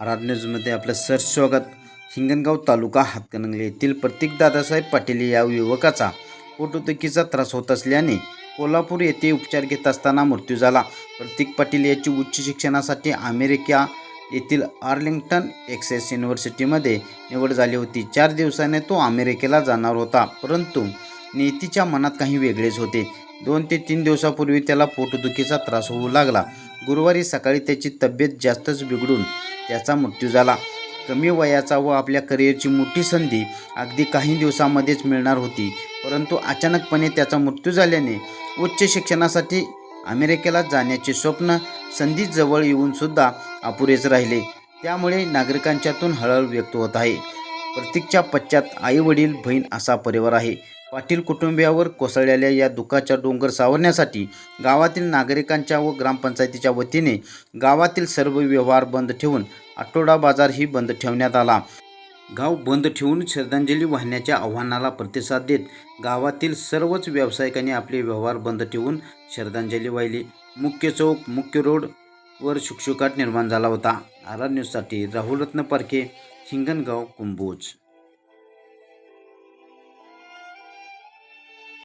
R न्यूजमध्ये आपलं sir स्वागत. हिंगणगाव तालुका हातकणंगले येथील प्रतीक दादासाहेब पाटील या युवकाचा पोटदुखीचा त्रास होत असल्याने कोल्हापूर येथे उपचार घेत असताना मृत्यू झाला. प्रतीक पाटील याची उच्च शिक्षणासाठी अमेरिका येथील आर्लिंग्टन एक्सेस युनिव्हर्सिटीमध्ये निवड झाली होती. चार दिवसाने तो अमेरिकेला जाणार होता परंतु नेतीच्या मनात काही वेगळेच होते. दोन ते तीन दिवसापूर्वी त्याला पोटदुखीचा त्रास होऊ लागला. गुरुवारी सकाळी त्याची तब्येत जास्तच बिघडून त्याचा मृत्यू झाला. कमी वयाचा व आपल्या करिअरची मोठी संधी अगदी काही दिवसामध्येच मिळणार होती. परंतु अचानकपणे त्याचा मृत्यू झाल्याने उच्च शिक्षणासाठी अमेरिकेला जाण्याचे स्वप्न संधी जवळ येऊनसुद्धा अपुरेच राहिले. त्यामुळे नागरिकांच्यातून हळहळ व्यक्त होत आहे. प्रत्येकच्या पश्चात आई वडील बहीण असा परिवार आहे. पाटील कुटुंबियावर कोसळलेल्या या दुःखाच्या डोंगर सावरण्यासाठी गावातील नागरिकांच्या व ग्रामपंचायतीच्या वतीने गावातील सर्व व्यवहार बंद ठेवून आठवडा बाजारही बंद ठेवण्यात आला. गाव बंद ठेवून श्रद्धांजली वाहण्याच्या आव्हानाला प्रतिसाद देत गावातील सर्वच व्यावसायिकांनी आपले व्यवहार बंद ठेवून श्रद्धांजली वाहिली. मुख्य चौक मुख्य रोडवर शुकशुकाट निर्माण झाला होता. आर न्यूजसाठी राहुल रत्न परखे हिंगणगाव कुंभोज.